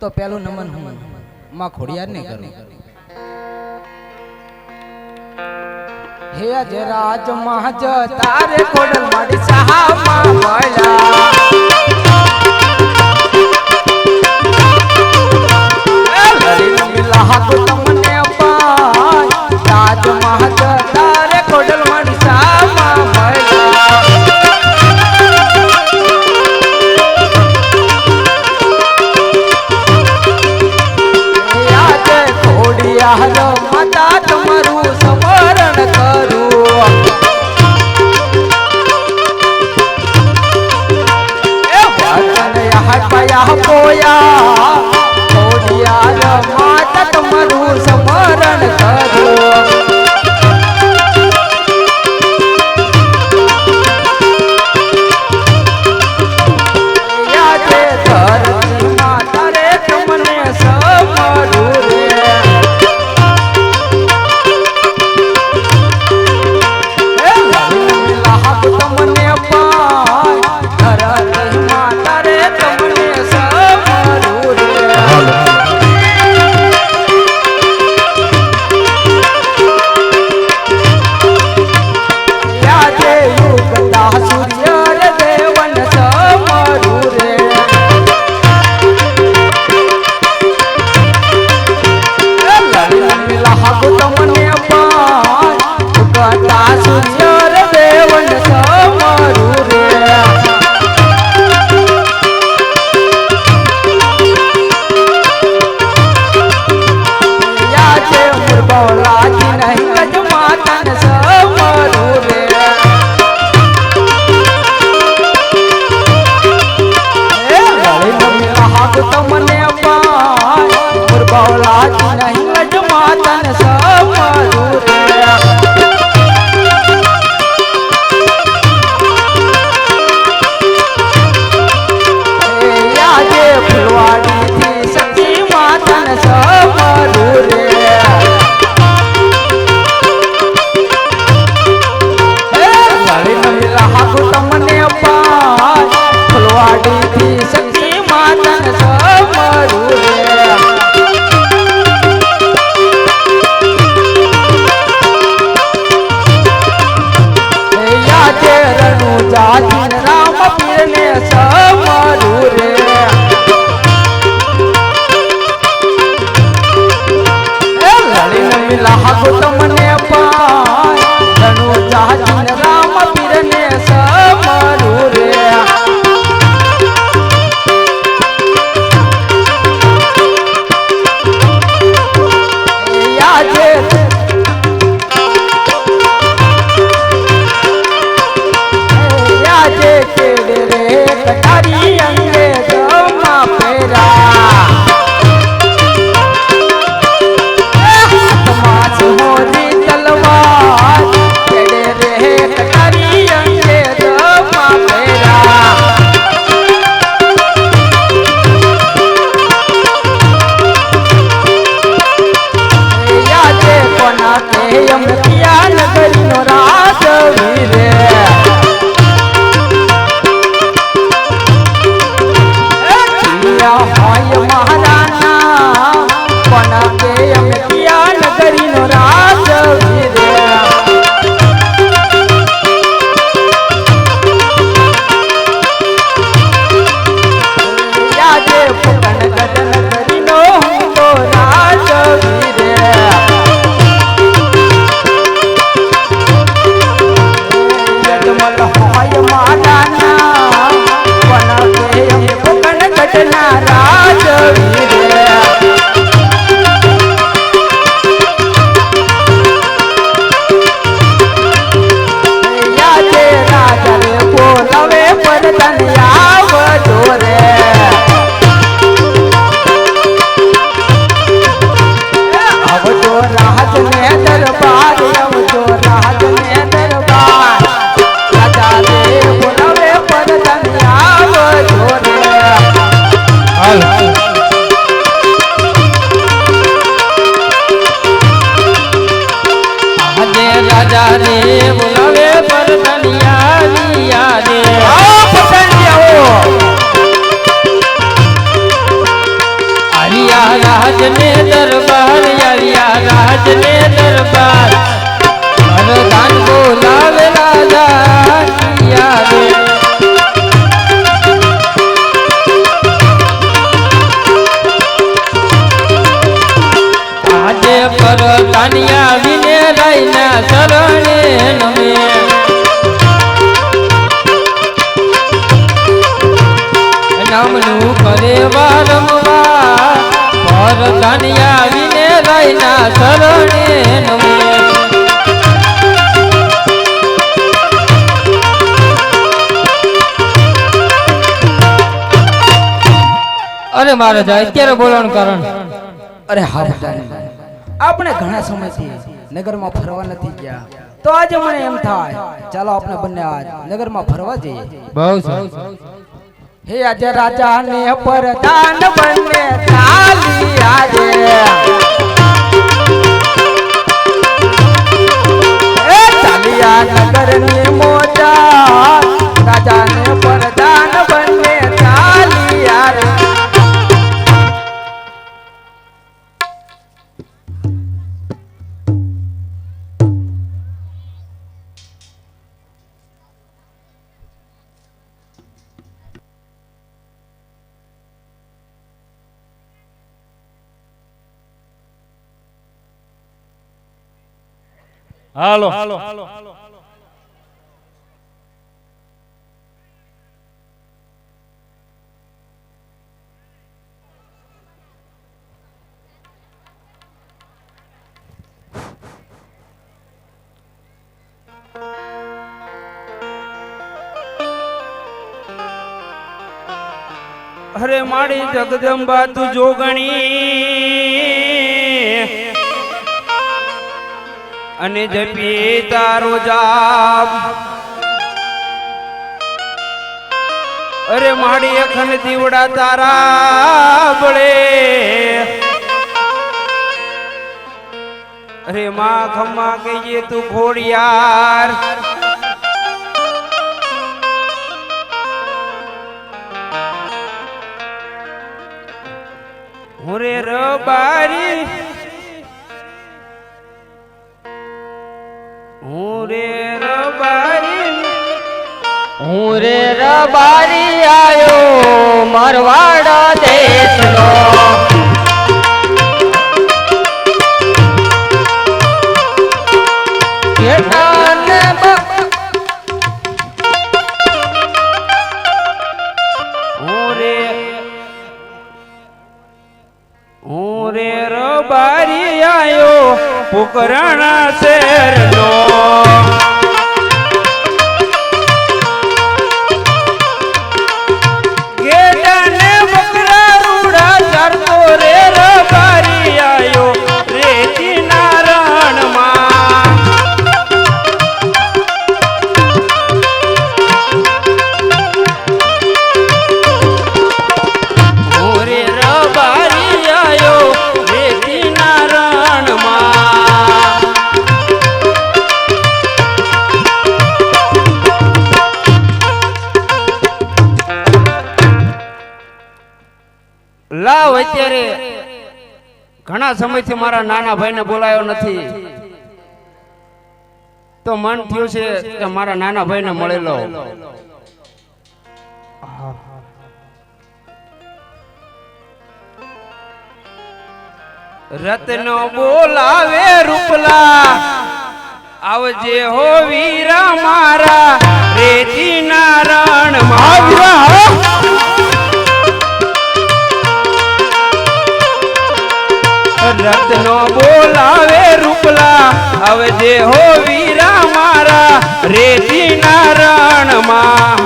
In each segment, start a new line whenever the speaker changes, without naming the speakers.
તો પેલું નમન હું માં ખોડિયાર ને કરું. હે અજરાજ મહાજ તારે કોડલ માડી સાહા માં ભલા લરી મિલા હાથ તમને અપાય. તાજ મહાજ நடக்கா Ay,
રાજને દરબાર. વરદાન બોલાવે શરણે નમે રહીના શરણે નમો. અરે મારે જાય અત્યારે બોલવાનું કારણ?
અરે હા આપણે ઘણા સમયથી નગરમાં ફરવા નથી ગયા. તો આજે મને એમ થાય ચાલો આપણે બંને આજ નગરમાં ફરવા જઈએ.
બહુ
હે આજે રાજા ને પરદાન બંને તાલી આજે. નગર હાલો મોજા રાજા ને પરદાન બંને ચાલી આજે
હાલો. અરે મારી જગદંબા, તું જોગણી અને જપીએ તારો જાપ. અરે માડી અખંડ દીવડા તારા બળે અરે માં, ખમ્મા કહીએ તું ખોડિયાર. હું રે રબારી હું રે રબારી
હું રે રબારી આયો મારવાડા દેશનો
આયો પોકરાણા શહેરનો લાવ અત્યારે. ઘણા સમયથી મારા નાના ભાઈને બોલાયો નથી. તો મન થયું છે કે મારા નાના ભાઈને મળેલો. રત્નો બોલાવે રૂપલા. આવજે હો વીરા મારા. રેતી નારણ રત્નો બોલાવે રૂપલા. આવજે હો વીરા મારા રેતી નારણમાં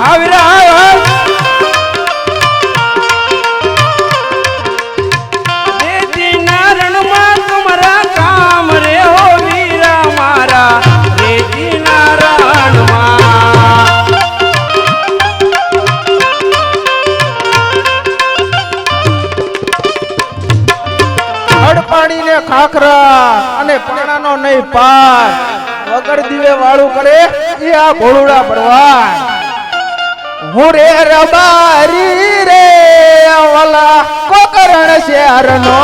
ખાખરા અને પાણાનો નહીં પાર. વગર દીવે વાળું કરે એ આ ભોળુડા ભરવાન હું રે રબારી રે વાલા કોકરણ શહેરનો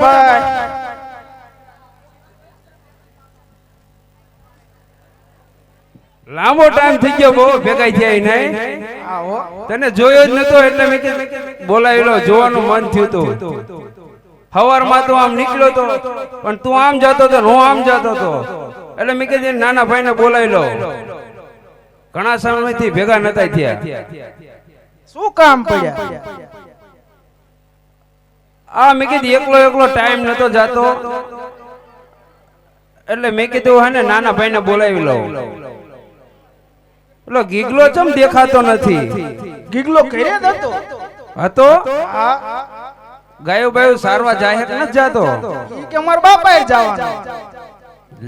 ભાઈ લાંબો ટાઈમ થઈ ગયો બહુ ભેગા થયા નહીં. તને જોયો જ નતો એટલે મેં કીધું જોવાનું મન થયું હતું સવારમાં તો આમ નીકળ્યો તો પણ તું આમ જતો તો હું આમ જતો તો. એટલે મેં કીધું નાના ભાઈને બોલાવી લો ઘણા સમયથી ભેગા નતા થયા.
શું કામ પડ્યા?
આ મેં કીધું એકલો એકલો ટાઈમ નતો જતો. એટલે મેં કીધું હે ને નાના ભાઈને બોલાવી લો એટલે ગીગલો ચમ દેખાતો નથી?
ગીગલો ઘરે હતો?
હતો? ગાયો બાયો સારવા જાહેર ન નથી જાતો.
કે મારા બાપા જવાનો.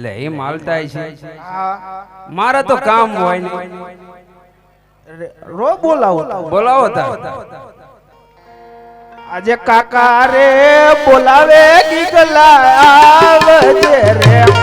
લે એ માલતા છે. મારા તો કામ હોય ને.
રો બોલાવો
બોલાવો તા.
આજે કાકા રે બોલાવે ગીગલા આવજે રે.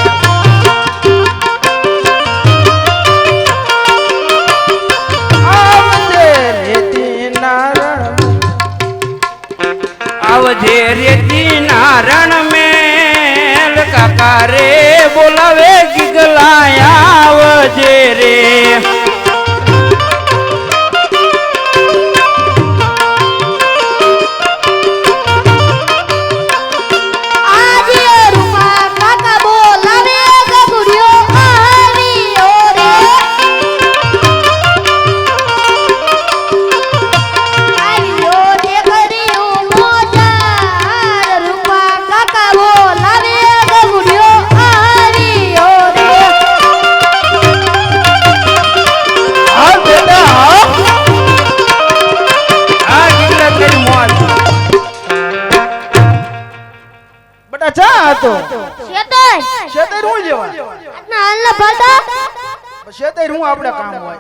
શેતર
હું આપણે કામ હોય?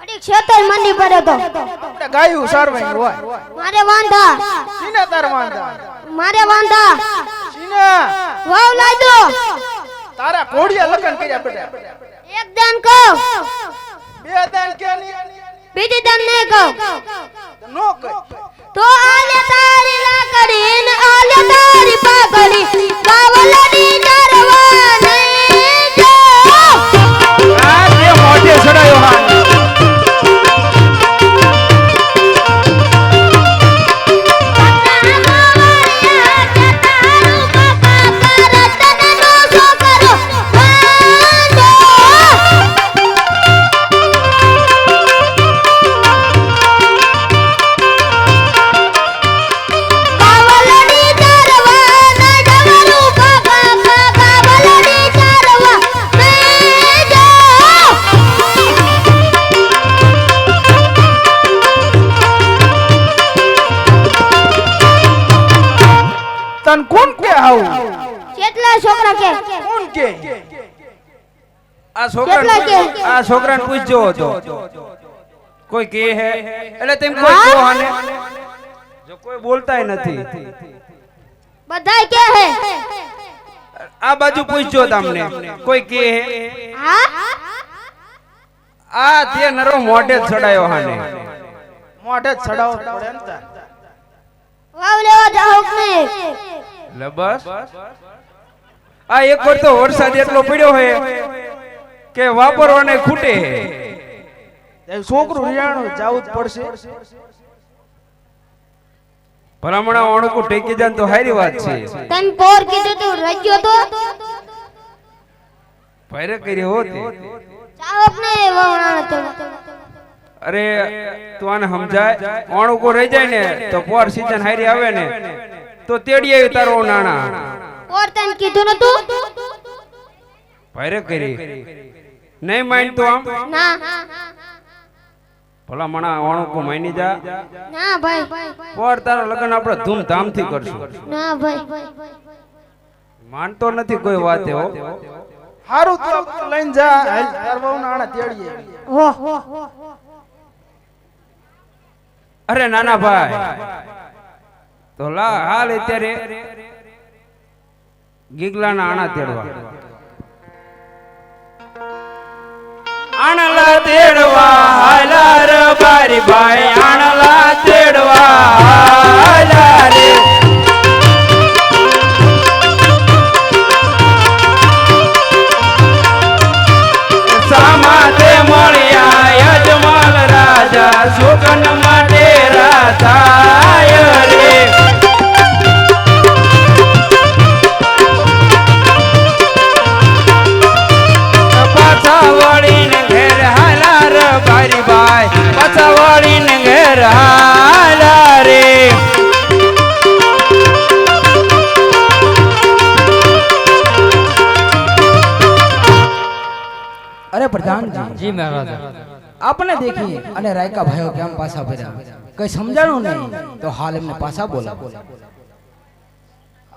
કડીક શેતર મંડી પડે તો.
આપણે ગાયું સારવાની હોય.
મારે વાંધા.
સીને તાર વાંધા.
મારે વાંધા.
સીને
વાવ લાજો
તારા ઘોડિયા લગન કર્યા બેટા.
એક દાન કહું.
બે દાન કે
બીજી દાન નહીં કહું.
નો કઈ
તો આલે તારી લાકડી ને આલે તારી પાઘડી. કાવલડી નરવા
મોઢે આ છોકરા આ છોકરાને પૂછજો હતો કોઈ કે હે? એટલે તેમ કોઈ
હા?
હાને જો કોઈ બોલતાય નથી.
બધાય કે હે?
આ બાજુ પૂછજો તમને. કોઈ કે હે?
હા?
આ તે નરો મોઢે જ ચડાયો હાને
મોઢે જ ચડાવો પડે ને.
વાવ લેવા જાઓ કે
લે બસ. આ એક વાર તો વરસાદ એટલો પડ્યો હે. કે વાપરવાને ખૂટે.
છોકરું રિયાણું જાવું જ પડશે.
ભલામણા અણુકુ ટેકી જાય તો હારી વાત છે.
તન પોર કીધું તું રજ્યો તો?
ભાઈરે કર્યો હોતી
જાઓ કે નહીં વવણાનો તો.
અરે તું આને સમજાય? અણુકો રહી જાય ને તો પોર સીઝન હારી આવે ને તો તેડી આવી તારો નાણા.
પોર તન કીધું નતું?
ભાઈરે કરી. નહીં માન તો આમ?
ના.
ભલા મણા અણુકો માની જા.
ના ભાઈ.
પર તારા લગન આપણે ધૂમધામથી કરશું.
ના ભાઈ.
માનતો નથી કોઈ વાત હો
હારું તો લઈને જા. હાલ તાર વહુ નાણા તેડીએ.
હો.
અરે નાના ભાઈ. તો લા હાલ અત્યારે ગીગલાના આણા તેડવા. આણલા તેડવા હાલા રે બારી ભાઈ આણલા તેડવા હાલા રે સામાતે મળ્યા યજમાન રાજા સુકન માટે રાધાય ભાઈ પાછા વળીને ઘેર હાલા રે
અરે પ્રધાનજી
જી. મહારાજ.
આપણે દેખીએ. અને રાયકા ભાઈઓ કેમ પાછા ભર્યા કઈ સમજાણું નહીં. તો હાલ એમને પાછા બોલા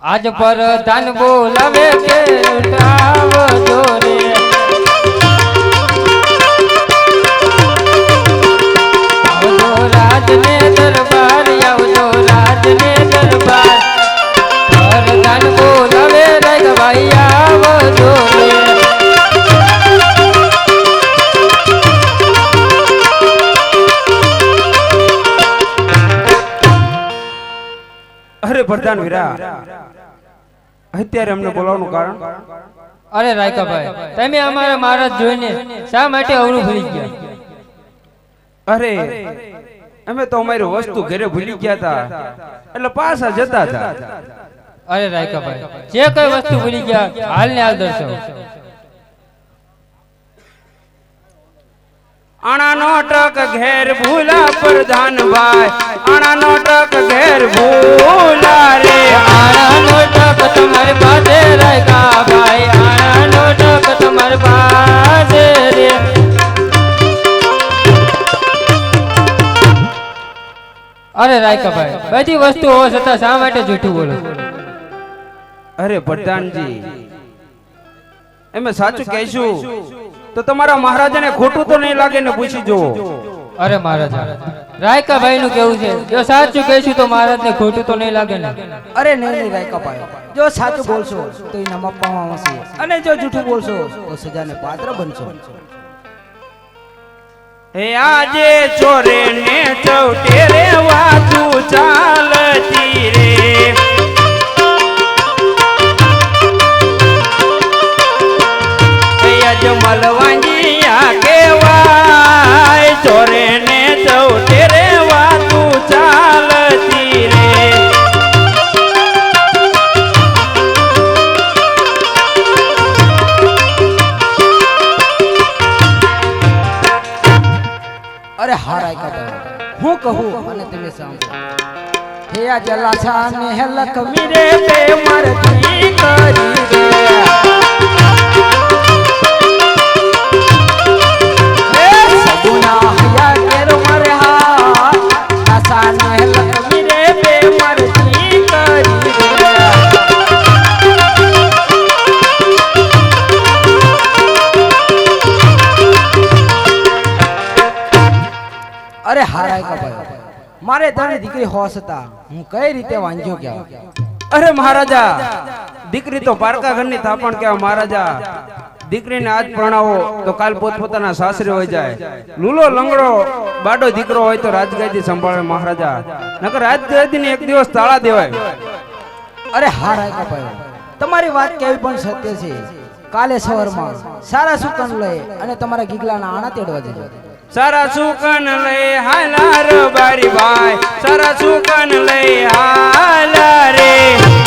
આજ પર ધન બોલાવે છે ઉઠાવ રે રાજને દરબાર આવજો રાજને દરબાર. બોલાવે આવજો
અરે પ્રધાન વીરા અત્યારે અમને બોલાવવાનું કારણ?
અરે રાયકાભાઈ તમે અમારા મહારાજ જોઈને શા માટે અવળું ભૂલી ગયા?
અરે અમે તો અમારી વસ્તુ ઘરે ભૂલી ગયા હતા એટલે પાછા જતા હતા
અરે રાયકાભાઈ જે કઈ વસ્તુ ભૂલી ગયા હાલ ને હાલ દર્શાવો
આણા નો ટક ઘેર ભૂલા પ્રધાન ભાઈ. આણા નો ટક ઘેર ભૂલા રે.
આણાનો ટક તમારી પાસે રાયકાભાઈ આણાનો ટક તમારે પાસે રે. અરે રાયકાભાઈ બધી વસ્તુ હોવા છતાં શા માટે જૂઠું બોલો?
અરે પ્રધાનજી એમે સાચું કહેશું તો તમારા મહારાજાને ખોટું તો નહીં લાગે ને પૂછી જુઓ.
અરે મહારાજ રાયકાભાઈ નું કેવું છે? જો સાચું કહેશું તો મહારાજ ને ખોટું તો નહીં લાગે ને?
અરે નહીં નહીં રાયકા ભાઈઓ જો સાચું બોલશો તો ઇનામ આપવામાં આવશે અને જો જૂઠું બોલશો તો સજાને પાત્ર બનશો.
આજે છોરે ને ચૌટે રે વાતું ચાલતી રે. અજમલ વાંગિયા કેવાય ચોરે
અરે હારા ભાઈઓ હું કહું અને તમે સાંભળો. હે આ જલાસા ને હે લખમી રે બે મરજી કરી રે મારે તારી દીકરી હોશ હતા. હું કઈ રીતે વાંચ્યો કે
અરે મહારાજા દીકરી તો પારકા ઘરની થાપણ કેવા મહારાજા. દીકરીને આજ પરણાવો તો કાલ પોતપોતાના સાસરે હોય જાય. લૂલો લંગડો બાડો દીકરો હોય તો રાજગાદી સંભાળે મહારાજા. નકર રાજગાદીને એક દિવસ તાળા દેવાય.
અરે હારાય કા ભાઈ. તમારી વાત કેવી પણ સત્ય છે. કાલે સવારમાં સારા સુકન લઈ અને તમારા ગીગલાના આણા તેડવા જજો.
સારા સુકન લઈ હાલા રે બારી ભાઈ સારા સુકન લઈ હાલા રે